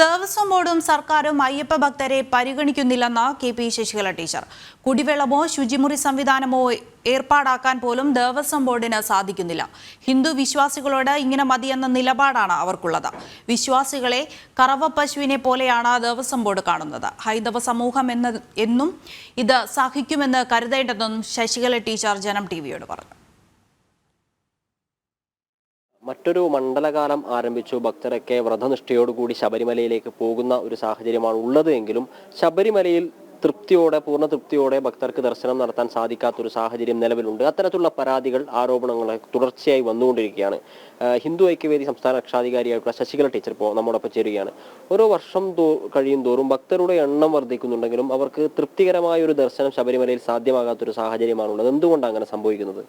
ദേവസ്വം ബോർഡും സർക്കാരും അയ്യപ്പ ഭക്തരെ പരിഗണിക്കുന്നില്ലെന്ന് കെ പി ശശികല ടീച്ചർ. കുടിവെള്ളമോ ശുചിമുറി സംവിധാനമോ ഏർപ്പാടാക്കാൻ പോലും ദേവസ്വം ബോർഡിന് സാധിക്കുന്നില്ല. ഹിന്ദു വിശ്വാസികളോട് ഇങ്ങനെ മതിയെന്ന നിലപാടാണ് അവർക്കുള്ളത്. വിശ്വാസികളെ കറവ പശുവിനെ പോലെയാണ് ദേവസ്വം ബോർഡ് കാണുന്നത്. ഹൈന്ദവ സമൂഹം എന്ന എന്നും ഇത് സഹിക്കുമെന്ന് കരുതേണ്ടതെന്നും ശശികല ടീച്ചർ ജനം ടി വിയോട് പറഞ്ഞു. മറ്റൊരു മണ്ഡലകാലം ആരംഭിച്ചു. ഭക്തരൊക്കെ വ്രതനിഷ്ഠയോടുകൂടി ശബരിമലയിലേക്ക് പോകുന്ന ഒരു സാഹചര്യമാണ് ഉള്ളത് എങ്കിലും ശബരിമലയിൽ തൃപ്തിയോടെ പൂർണ തൃപ്തിയോടെ ഭക്തർക്ക് ദർശനം നടത്താൻ സാധിക്കാത്ത ഒരു സാഹചര്യം നിലവിലുണ്ട്. അത്തരത്തിലുള്ള പരാതികൾ ആരോപണങ്ങൾ തുടർച്ചയായി വന്നുകൊണ്ടിരിക്കുകയാണ്. ഹിന്ദു ഐക്യവേദി സംസ്ഥാന രക്ഷാധികാരിയായിട്ടുള്ള ശശികല ടീച്ചർ ഇപ്പോൾ നമ്മോടൊപ്പം ചേരുകയാണ്. ഓരോ വർഷം കഴിയും തോറും ഭക്തരുടെ എണ്ണം വർദ്ധിക്കുന്നുണ്ടെങ്കിലും അവർക്ക് തൃപ്തികരമായ ഒരു ദർശനം ശബരിമലയിൽ സാധ്യമാകാത്തൊരു സാഹചര്യമാണുള്ളത്. എന്തുകൊണ്ടാണ് അങ്ങനെ സംഭവിക്കുന്നത്?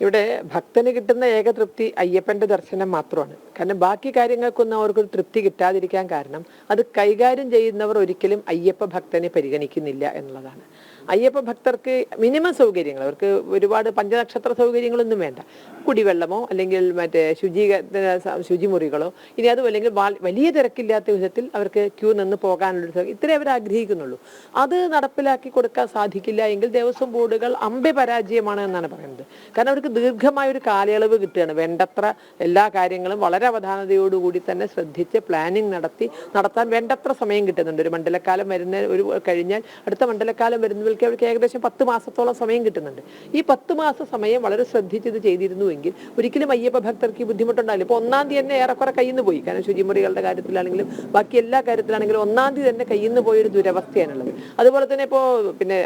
ഇവിടെ ഭക്തന് കിട്ടുന്ന ഏക തൃപ്തി അയ്യപ്പന്റെ ദർശനം മാത്രമാണ്. കാരണം ബാക്കി കാര്യങ്ങൾക്കൊന്നും അവർക്ക് തൃപ്തി കിട്ടാതിരിക്കാൻ കാരണം അത് കൈകാര്യം ചെയ്യുന്നവർ ഒരിക്കലും അയ്യപ്പ ഭക്തനെ പരിഗണിക്കുന്നില്ല എന്നുള്ളതാണ്. അയ്യപ്പ ഭക്തർക്ക് മിനിമം സൗകര്യങ്ങൾ. അവർക്ക് ഒരുപാട് പഞ്ചനക്ഷത്ര സൗകര്യങ്ങളൊന്നും വേണ്ട. കുടിവെള്ളമോ അല്ലെങ്കിൽ മറ്റേ ശുചീകരണ ശുചിമുറികളോ ഇനി അതും അല്ലെങ്കിൽ വലിയ തിരക്കില്ലാത്ത വിധത്തിൽ അവർക്ക് ക്യൂ നിന്ന് പോകാനുള്ള ഇത്രേ അവർ ആഗ്രഹിക്കുന്നുള്ളൂ. അത് നടപ്പിലാക്കി കൊടുക്കാൻ സാധിക്കില്ല എങ്കിൽ ദേവസ്വം ബോർഡുകൾ അമ്പെ പരാജയമാണ് എന്നാണ് പറയുന്നത്. കാരണം അവർക്ക് ദീർഘമായ ഒരു കാലയളവ് കിട്ടുകയാണ്. വേണ്ടത്ര എല്ലാ കാര്യങ്ങളും വളരെ അവധാനതയോടുകൂടി തന്നെ ശ്രദ്ധിച്ച് പ്ലാനിങ് നടത്തി നടത്താൻ വേണ്ടത്ര സമയം കിട്ടുന്നുണ്ട്. ഒരു മണ്ഡലക്കാലം വരുന്ന ഒരു കഴിഞ്ഞാൽ അടുത്ത മണ്ഡലക്കാലം വരുന്നവർക്ക് അവർക്ക് അവർക്ക് ഏകദേശം പത്ത് മാസത്തോളം സമയം കിട്ടുന്നുണ്ട്. ഈ പത്ത് മാസ സമയം വളരെ ശ്രദ്ധിച്ചത് ചെയ്തിരുന്നുവെങ്കിൽ ഒരിക്കലും അയ്യപ്പ ഭക്തർക്ക് ബുദ്ധിമുട്ടുണ്ടാവില്ല. ഇപ്പൊ ഒന്നാം തീയതി തന്നെ ഏറെക്കുറെ കയ്യിൽ നിന്ന് പോയി. കാരണം ശുചിമുറികളുടെ കാര്യത്തിലാണെങ്കിലും ബാക്കി എല്ലാ കാര്യത്തിലാണെങ്കിലും ഒന്നാം തീയതി തന്നെ കയ്യിൽ നിന്ന് പോയൊരു ദുരവസ്ഥയാണുള്ളത്. അതുപോലെ തന്നെ ഇപ്പോൾ പിന്നെ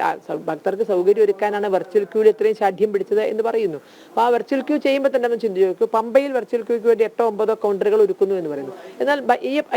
ഭക്തർക്ക് സൗകര്യം ഒരുക്കാനാണ് വെർച്വൽ ക്യൂവിൽ ഇത്രയും ശാഠ്യം പിടിച്ചത് എന്ന് പറയുന്നു. അപ്പോൾ ആ വെർച്വൽ ക്യൂ ചെയ്യുമ്പോൾ തന്നെ നമ്മൾ ചിന്തിച്ചു പമ്പയിൽ വെർച്വൽ ക്യൂക്ക് വേണ്ടി എട്ടോ ഒമ്പതോ കൗണ്ടറുകൾ ഒരുക്കുന്നു എന്ന് പറയുന്നു. എന്നാൽ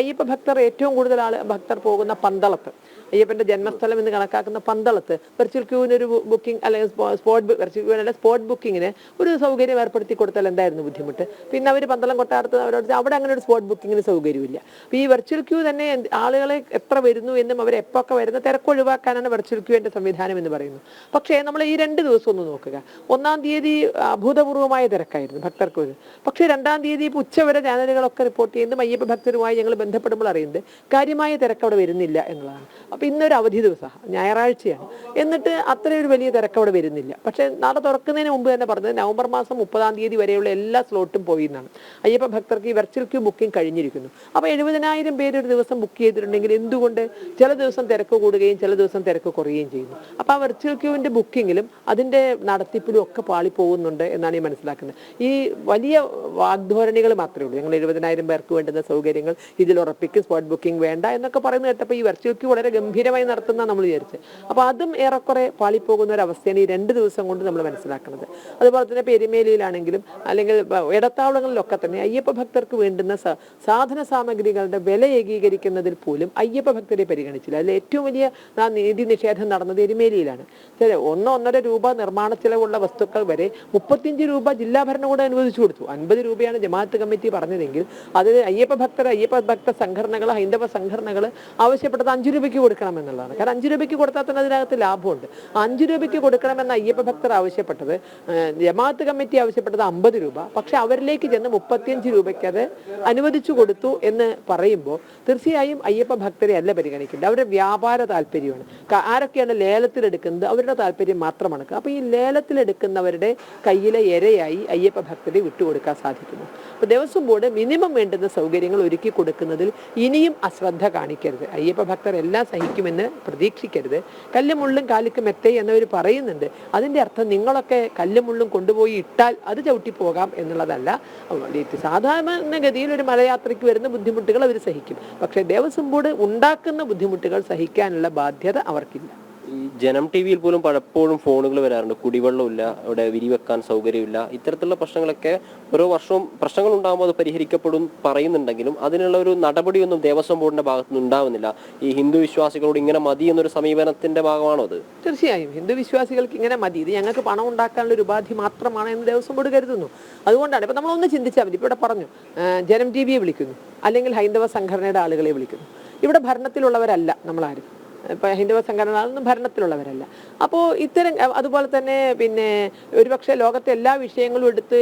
അയ്യപ്പ ഭക്തർ ഏറ്റവും കൂടുതൽ ആൾ ഭക്തർ പോകുന്ന പന്തളത്ത്. അയ്യപ്പന്റെ ജന്മസ്ഥലം എന്ന് കണക്കാക്കുന്ന പന്തളത്ത് വെർച്വൽ ക്യൂവിന് ഒരു ബുക്കിംഗ് അല്ലെങ്കിൽ സ്പോ- സ്പോട്ട് വെർച്വൽ വെർച്വൽ ക്യൂവിനല്ല സ്പോട്ട് ബുക്കിങ്ങിന് ഒരു സൗകര്യം ഏർപ്പെടുത്തി കൊടുത്താൽ എന്തായിരുന്നു ബുദ്ധിമുട്ട്? പിന്നെ അവർ പന്തളം കൊട്ടാരത്ത് അവരോട് അവിടെ അങ്ങനെ ഒരു സ്പോട്ട് ബുക്കിങ്ങിന് സൗകര്യമില്ല. ഈ വെർച്വൽ ക്യൂ തന്നെ ആളുകളെ എത്ര വരുന്നു എന്നും അവർ എപ്പോഴൊക്കെ വരുന്ന തിരക്ക് ഒഴിവാക്കാനാണ് വെർച്വൽ ക്യൂവിന്റെ സംവിധാനം എന്ന് പറയുന്നത്. പക്ഷേ നമ്മൾ ഈ രണ്ട് ദിവസം ഒന്ന് നോക്കുക. ഒന്നാം തീയതി അഭൂതപൂർവമായ തിരക്കായിരുന്നു ഭക്തർക്ക് പക്ഷേ രണ്ടാം തീയതി ഇപ്പോൾ ഉച്ചവരെ ചാനലുകളൊക്കെ റിപ്പോർട്ട് ചെയ്യുന്നതും അയ്യപ്പ ഭക്തരുമായി ഞങ്ങൾ ബന്ധപ്പെടുമ്പോൾ അറിയുന്നത് കാര്യമായ തിരക്ക് അവിടെ വരുന്നില്ല എന്നുള്ളതാണ്. അപ്പോൾ ഇന്നൊരു അവധി ദിവസമാണ്. ഞായറാഴ്ചയാണ്. എന്നിട്ട് അത്രയൊരു വലിയ തിരക്ക് അവിടെ വരുന്നില്ല. പക്ഷേ നാളെ തുറക്കുന്നതിന് മുമ്പ് തന്നെ പറഞ്ഞത് നവംബർ മാസം മുപ്പതാം തീയതി വരെയുള്ള എല്ലാ സ്ലോട്ടും പോയി എന്നാണ്. അയ്യപ്പ ഭക്തർക്ക് ഈ വെർച്വൽ ക്യൂ ബുക്കിംഗ് കഴിഞ്ഞിരിക്കുന്നു. അപ്പോൾ എഴുപതിനായിരം പേര് ഒരു ദിവസം ബുക്ക് ചെയ്തിട്ടുണ്ടെങ്കിൽ എന്തുകൊണ്ട് ചില ദിവസം തിരക്ക് കൂടുകയും ചില ദിവസം തിരക്ക് കുറയുകയും ചെയ്യുന്നു. അപ്പോൾ ആ വെർച്വൽ ക്യൂവിന്റെ ബുക്കിങ്ങിലും അതിന്റെ നടത്തിപ്പിലും ഒക്കെ പാളി പോകുന്നുണ്ട് എന്നാണ് ഈ മനസ്സിലാക്കുന്നത്. ഈ വലിയ വാഗ്ധോരണികൾ മാത്രമേ ഉള്ളൂ. ഞങ്ങൾ എഴുപതിനായിരം പേർക്ക് വേണ്ടുന്ന സൗകര്യങ്ങൾ ഇതിൽ ഉറപ്പിക്കും സ്പോട്ട് ബുക്കിംഗ് വേണ്ട എന്നൊക്കെ പറയുന്നത് കേട്ടപ്പോൾ ഈ വെർച്വൽ ക്യൂ വളരെ ഗംഭീരമായി നടത്തുന്ന നമ്മൾ വിചാരിച്ച്. അപ്പോൾ അതും ഏറെക്കുറെ പാളിപ്പോകുന്ന ഒരു അവസ്ഥയാണ് ഈ രണ്ട് ദിവസം കൊണ്ട് നമ്മൾ മനസ്സിലാക്കുന്നത് അതുപോലെ തന്നെ പെരുമേലിയിലാണെങ്കിലും അല്ലെങ്കിൽ ഇടത്താവളങ്ങളിലൊക്കെ തന്നെ അയ്യപ്പ ഭക്തർക്ക് വേണ്ടുന്ന സാധന സാമഗ്രികളുടെ വില ഏകീകരിക്കുന്നതിൽ പോലും അയ്യപ്പ ഭക്തരെ പരിഗണിച്ചില്ല. അതിൽ ഏറ്റവും വലിയ നീതി നിഷേധം നടന്നത് എരുമേലിയിലാണ്. ഒന്നോ ഒന്നര രൂപ നിർമ്മാണ ചെലവുള്ള വസ്തുക്കൾ വരെ മുപ്പത്തിയഞ്ച് രൂപ ജില്ലാ ഭരണകൂടം അനുവദിച്ചു കൊടുത്തു. അൻപത് രൂപയാണ് ജമാഅത്ത് കമ്മിറ്റി പറഞ്ഞതെങ്കിൽ അതിൽ അയ്യപ്പ ഭക്തർ അയ്യപ്പ ഭക്ത സംഘടനകൾ ഹൈന്ദവ സംഘടനകൾ ആവശ്യപ്പെട്ടത് അഞ്ചു രൂപയ്ക്ക് കൊടുക്കണം എന്നുള്ളതാണ് കാരണം അഞ്ചു രൂപയ്ക്ക് കൊടുത്താൽ തന്നെ അതിനകത്ത് ലാഭമുണ്ട്. അഞ്ച് രൂപയ്ക്ക് കൊടുക്കണമെന്ന് അയ്യപ്പ ഭക്തർ ആവശ്യപ്പെട്ടത് ജമാഅത്ത് കമ്മിറ്റി ആവശ്യപ്പെട്ടത് അമ്പത് രൂപ. പക്ഷെ അവരിലേക്ക് ചെന്ന് മുപ്പത്തിയഞ്ച് രൂപയ്ക്ക് അത് അനുവദിച്ചു കൊടുത്തു എന്ന് പറയുമ്പോൾ തീർച്ചയായും അയ്യപ്പ ഭക്തരെ അല്ല പരിഗണിക്കേണ്ടത്. അവരുടെ വ്യാപാര താല്പര്യമാണ്. ആരൊക്കെയാണ് ലേലത്തിലെടുക്കുന്നത് അവരുടെ താല്പര്യം മാത്രമാണ്. അപ്പൊ ഈ ലേലത്തിലെടുക്കുന്നവരുടെ കയ്യിലെ ഇരയായി അയ്യപ്പ ഭക്തരെ വിട്ടുകൊടുക്കാൻ സാധിക്കുന്നു. അപ്പൊ ദേവസ്വം ബോർഡ് മിനിമം വേണ്ടുന്ന സൗകര്യങ്ങൾ ഒരുക്കി കൊടുക്കുന്നതിൽ ഇനിയും അശ്രദ്ധ കാണിക്കരുത്. അയ്യപ്പ ഭക്തർ എല്ലാം സഹിക്കുമെന്ന് പ്രതീക്ഷിക്കരുത്. കല്ലുമുള്ളും കാലിക്ക് മെത്തേ എന്നവർ പറയുന്നുണ്ട്. അതിന്റെ അർത്ഥം നിങ്ങളൊക്കെ കല്ലുമുള്ളും കൊണ്ടുപോയി ഇട്ടാൽ അത് ചവിട്ടിപ്പോകാം എന്നുള്ളതല്ല. സാധാരണ സാധാരണഗതിയിൽ ഒരു മലയാത്രയ്ക്ക് വരുന്ന ബുദ്ധിമുട്ടുകൾ അവർ സഹിക്കും. പക്ഷേ ദേവസ്വം ബോർഡ് ഉണ്ടാക്കുന്ന ബുദ്ധിമുട്ടുകൾ സഹിക്കാനുള്ള ബാധ്യത അവർക്കില്ല. ജനം ടി വിയിൽ പോലും പലപ്പോഴും ഫോണുകൾ വരാറുണ്ട്. കുടിവെള്ളമില്ല ഇവിടെ വിരിവെക്കാൻ സൗകര്യമില്ല. ഇത്തരത്തിലുള്ള പ്രശ്നങ്ങളൊക്കെ ഓരോ വർഷവും പ്രശ്നങ്ങൾ ഉണ്ടാകുമ്പോൾ അത് പരിഹരിക്കപ്പെടും പറയുന്നുണ്ടെങ്കിലും അതിനുള്ള ഒരു നടപടിയൊന്നും ദേവസ്വം ബോർഡിന്റെ ഭാഗത്തുനിന്ന് ഉണ്ടാവുന്നില്ല. ഈ ഹിന്ദു വിശ്വാസികളോട് ഇങ്ങനെ മതി എന്നൊരു സമീപനത്തിന്റെ ഭാഗമാണോ അത്? തീർച്ചയായും. ഹിന്ദു വിശ്വാസികൾക്ക് ഇങ്ങനെ മതി. ഇത് ഞങ്ങൾക്ക് പണം ഉണ്ടാക്കാനുള്ള ഒരു ഉപാധി മാത്രമാണ് എന്ന് ദേവസ്വം ബോർഡ് കരുതുന്നു. അതുകൊണ്ടാണ്. ഇപ്പൊ നമ്മളൊന്ന് ചിന്തിച്ചാൽ മതി. ഇപ്പൊ ഇവിടെ പറഞ്ഞു ജനം ടി വിയെ വിളിക്കുന്നു. അല്ലെങ്കിൽ ഹൈന്ദവ സംഘടനയുടെ ആളുകളെ വിളിക്കുന്നു. ഇവിടെ ഭരണത്തിലുള്ളവരല്ല നമ്മളാരും. ഇപ്പം ഹൈന്ദവ സംഘടനകളൊന്നും ഭരണത്തിലുള്ളവരല്ല. അപ്പോൾ ഇത്തരം അതുപോലെ തന്നെ പിന്നെ ഒരുപക്ഷെ ലോകത്തെ എല്ലാ വിഷയങ്ങളും എടുത്ത്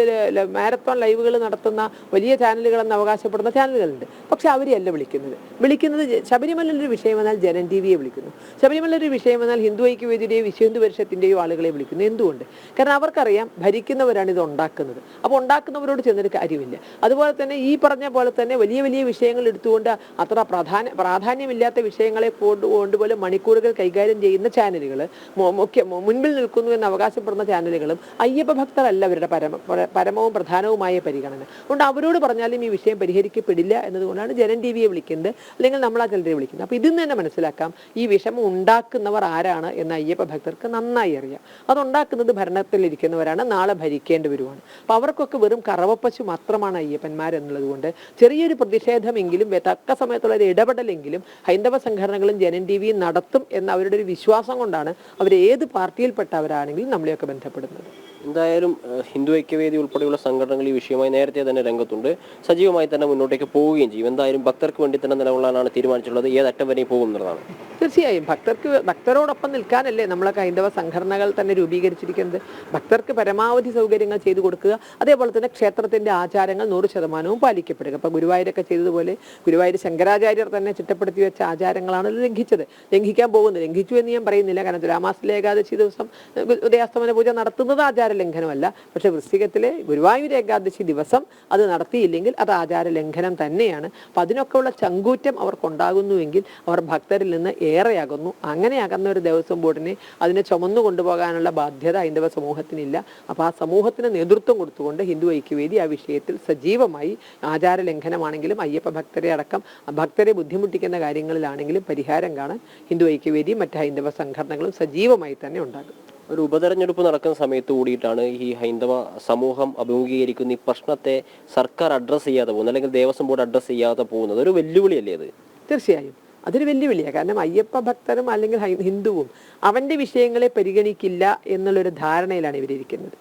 മാരത്തോൺ ലൈവുകൾ നടത്തുന്ന വലിയ ചാനലുകളെന്ന് അവകാശപ്പെടുന്ന ചാനലുകളുണ്ട്. പക്ഷെ അവരെയല്ല വിളിക്കുന്നത്. വിളിക്കുന്നത് ശബരിമലയിലൊരു വിഷയം വന്നാൽ ജനൻ ടി വിയെ വിളിക്കുന്നു. ശബരിമലൊരു വിഷയം വന്നാൽ ഹിന്ദു ഐക്യവേദിയുടെയോ വിശ്വഹിന്ദു പരിഷത്തിന്റെയോ ആളുകളെ വിളിക്കുന്നു. എന്തുകൊണ്ട്? കാരണം അവർക്കറിയാം ഭരിക്കുന്നവരാണ് ഇത് ഉണ്ടാക്കുന്നത്. അപ്പോൾ ഉണ്ടാക്കുന്നവരോട് ചെന്നൊരു കാര്യമില്ല. അതുപോലെ തന്നെ ഈ പറഞ്ഞ പോലെ തന്നെ വലിയ വലിയ വിഷയങ്ങൾ എടുത്തുകൊണ്ട് അത്ര പ്രാധാന്യ പ്രാധാന്യമില്ലാത്ത വിഷയങ്ങളെ കൊണ്ട് കൊണ്ടുപോലെ മണിക്കൂറുകൾ കൈകാര്യം ചെയ്യുന്ന ചാനലുകൾ മുഖ്യ മുൻപിൽ നിൽക്കുന്നു എന്ന് അവകാശപ്പെടുന്ന ചാനലുകളും അയ്യപ്പ ഭക്തരല്ല അവരുടെ പരമ പര- പരമവും പ്രധാനവുമായ പരിഗണന. അതുകൊണ്ട് അവരോട് പറഞ്ഞാലും ഈ വിഷയം പരിഹരിക്കപ്പെടില്ല എന്നതുകൊണ്ടാണ് ജനൻ ടി വിയെ വിളിക്കുന്നത് അല്ലെങ്കിൽ നമ്മൾ ആ ചിലരെ വിളിക്കുന്നത്. അപ്പോൾ ഇതിൽ നിന്ന് തന്നെ മനസ്സിലാക്കാം ഈ വിഷമം ഉണ്ടാക്കുന്നവർ ആരാണ് എന്ന് അയ്യപ്പ ഭക്തർക്ക് നന്നായി അറിയാം. അതുണ്ടാക്കുന്നത് ഭരണത്തിലിരിക്കുന്നവരാണ് നാളെ ഭരിക്കേണ്ടവരുമാണ് അപ്പോൾ അവർക്കൊക്കെ വെറും കറവപ്പശു മാത്രമാണ് അയ്യപ്പന്മാർ എന്നുള്ളത് കൊണ്ട് ചെറിയൊരു പ്രതിഷേധമെങ്കിലും വെ- തക്ക സമയത്തുള്ള ഒരു ഇടപെടലെങ്കിലും ഹൈന്ദവ സംഘടനകളും ജനൻ ടി വിയും നടത്തും എന്ന അവരുടെ ഒരു വിശ്വാസം കൊണ്ടാണ് അവർ ഏത് പാർട്ടിയിൽപ്പെട്ടവരാണെങ്കിലും നമ്മളെയൊക്കെ ബന്ധപ്പെടുന്നത്. എന്തായാലും ഹിന്ദു ഐക്യവേദി ഉൾപ്പെടെയുള്ള സംഘടനകൾ ഈ വിഷയമായി നേരത്തെ തന്നെ രംഗത്തുണ്ട്. സജീവമായി തന്നെ മുന്നോട്ടേക്ക് പോവുകയും ചെയ്യും. എന്തായാലും ഭക്തർക്ക് വേണ്ടി തന്നെ നിലകൊള്ളാനാണ് തീരുമാനിച്ചിട്ടുള്ളത്. ഏതറ്റം വരെയും പോകും എന്നുള്ളതാണ്. തീർച്ചയായും. ഭക്തർക്ക് ഭക്തരോടൊപ്പം നിൽക്കാനല്ലേ നമ്മളൊക്കെ ഹൈന്ദവ സംഘടനകൾ തന്നെ രൂപീകരിച്ചിരിക്കുന്നത്. ഭക്തർക്ക് പരമാവധി സൗകര്യങ്ങൾ ചെയ്തു കൊടുക്കുക. അതേപോലെ തന്നെ ക്ഷേത്രത്തിന്റെ ആചാരങ്ങൾ നൂറ് ശതമാനവും പാലിക്കപ്പെടുക. ഇപ്പൊ ഗുരുവായൂരൊക്കെ ചെയ്തതുപോലെ ഗുരുവായൂർ ശങ്കരാചാര്യർ തന്നെ ചിട്ടപ്പെടുത്തി വെച്ച ആചാരങ്ങളാണ് ലംഘിച്ചത്. ലംഘിക്കാൻ പോകുന്നത് ലംഘിച്ചു എന്ന് ഞാൻ പറയുന്നില്ല. കാരണം തുലാമാസത്തിലെ ഏകാദശി ദിവസം ഉദയാസ്തമന പൂജ നടത്തുന്നത് ആചാര ലംഘനമല്ല. പക്ഷേ വൃശ്ചികത്തിലെ ഗുരുവായൂർ ഏകാദശി ദിവസം അത് നടത്തിയില്ലെങ്കിൽ അത് ആചാര ലംഘനം തന്നെയാണ്. അപ്പം അതിനൊക്കെയുള്ള ചങ്കൂറ്റം അവർക്കുണ്ടാകുന്നുവെങ്കിൽ അവർ ഭക്തരിൽ നിന്ന് ഏറെയാകുന്നു. അങ്ങനെ അകന്ന ഒരു ദേവസ്വം ബോർഡിനെ അതിനെ ചുമന്നു കൊണ്ടുപോകാനുള്ള ബാധ്യത ഹൈന്ദവ സമൂഹത്തിനില്ല. അപ്പോൾ ആ സമൂഹത്തിന് നേതൃത്വം കൊടുത്തുകൊണ്ട് ഹിന്ദു ഐക്യവേദി ആ വിഷയത്തിൽ സജീവമായി ആചാര ലംഘനമാണെങ്കിലും അയ്യപ്പ ഭക്തരെ അടക്കം ഭക്തരെ ബുദ്ധിമുട്ടിക്കുന്ന കാര്യങ്ങളിലാണെങ്കിലും പരിഹാരം കാണാൻ ഹിന്ദു ഐക്യവേദിയും മറ്റ് ഹൈന്ദവ സംഘടനകളും സജീവമായി തന്നെ ഉണ്ടാകും. ഒരു ഉപതെരഞ്ഞെടുപ്പ് നടക്കുന്ന സമയത്ത് കൂടിയിട്ടാണ് ഈ ഹൈന്ദവ സമൂഹം അഭിമുഖീകരിക്കുന്ന ഈ പ്രശ്നത്തെ സർക്കാർ അഡ്രസ്സ് ചെയ്യാതെ പോകുന്നത് അല്ലെങ്കിൽ ദേവസ്വം ബോർഡ് അഡ്രസ്സ് ചെയ്യാതെ പോകുന്നത്. ഒരു വെല്ലുവിളിയല്ലേ അത് തീർച്ചയായും. അതൊരു വെല്ലുവിളിയാണ് കാരണം അയ്യപ്പ ഭക്തരും അല്ലെങ്കിൽ ഹിന്ദുവും അവന്റെ വിഷയങ്ങളെ പരിഗണിക്കില്ല എന്നുള്ളൊരു ധാരണയിലാണ് ഇവരിയ്ക്കുന്നത്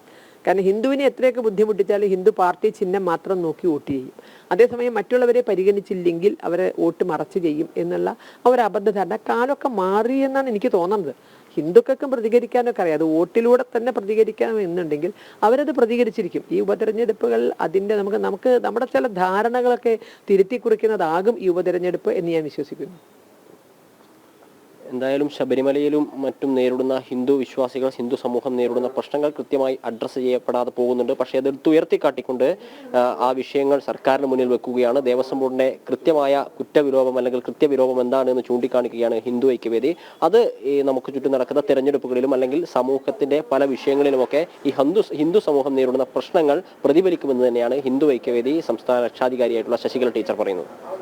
കാരണം ഹിന്ദുവിനെ എത്രയൊക്കെ ബുദ്ധിമുട്ടിച്ചാലും ഹിന്ദു പാർട്ടി ചിഹ്നം മാത്രം നോക്കി വോട്ട് ചെയ്യും. അതേസമയം മറ്റുള്ളവരെ പരിഗണിച്ചില്ലെങ്കിൽ അവരെ വോട്ട് മറച്ചു ചെയ്യും എന്നുള്ള ഒരു അബദ്ധധാരണ കാലമൊക്കെ മാറി എന്നാണ് എനിക്ക് തോന്നുന്നത്. ഹിന്ദുക്കൾക്കും പ്രതികരിക്കാനൊക്കെ അറിയാം. അത് വോട്ടിലൂടെ തന്നെ പ്രതികരിക്കണം എന്നുണ്ടെങ്കിൽ അവരത് പ്രതികരിച്ചിരിക്കും. ഈ ഉപതെരഞ്ഞെടുപ്പുകൾ അതിന്റെ നമുക്ക് നമുക്ക് നമ്മുടെ ചില ധാരണകളൊക്കെ തിരുത്തി കുറിക്കുന്നതാകും ഈ ഉപതെരഞ്ഞെടുപ്പ് എന്ന് ഞാൻ വിശ്വസിക്കുന്നു. എന്തായാലും ശബരിമലയിലും മറ്റും നേരിടുന്ന ഹിന്ദു വിശ്വാസികൾ ഹിന്ദു സമൂഹം നേരിടുന്ന പ്രശ്നങ്ങൾ കൃത്യമായി അഡ്രസ്സ് ചെയ്യപ്പെടാതെ പോകുന്നുണ്ട്. പക്ഷേ അതെടുത്ത് ഉയർത്തിക്കാട്ടിക്കൊണ്ട് ആ, വിഷയങ്ങൾ സർക്കാരിന് മുന്നിൽ വെക്കുകയാണ്. ദേവസ്വം ബോർഡിന്റെ കൃത്യമായ കുറ്റവിരോപം അല്ലെങ്കിൽ കൃത്യവിരോപം എന്താണ് എന്ന് ചൂണ്ടിക്കാണിക്കുകയാണ് ഹിന്ദു ഐക്യവേദി. അത് നമുക്ക് ചുറ്റും നടക്കുന്ന തെരഞ്ഞെടുപ്പുകളിലും അല്ലെങ്കിൽ സമൂഹത്തിന്റെ പല വിഷയങ്ങളിലുമൊക്കെ ഈ ഹിന്ദു ഹിന്ദു സമൂഹം നേരിടുന്ന പ്രശ്നങ്ങൾ പ്രതിഫലിക്കുമെന്ന് തന്നെയാണ് ഹിന്ദു ഐക്യവേദി സംസ്ഥാന രക്ഷാധികാരിയായിട്ടുള്ള ശശികല ടീച്ചർ പറയുന്നത്.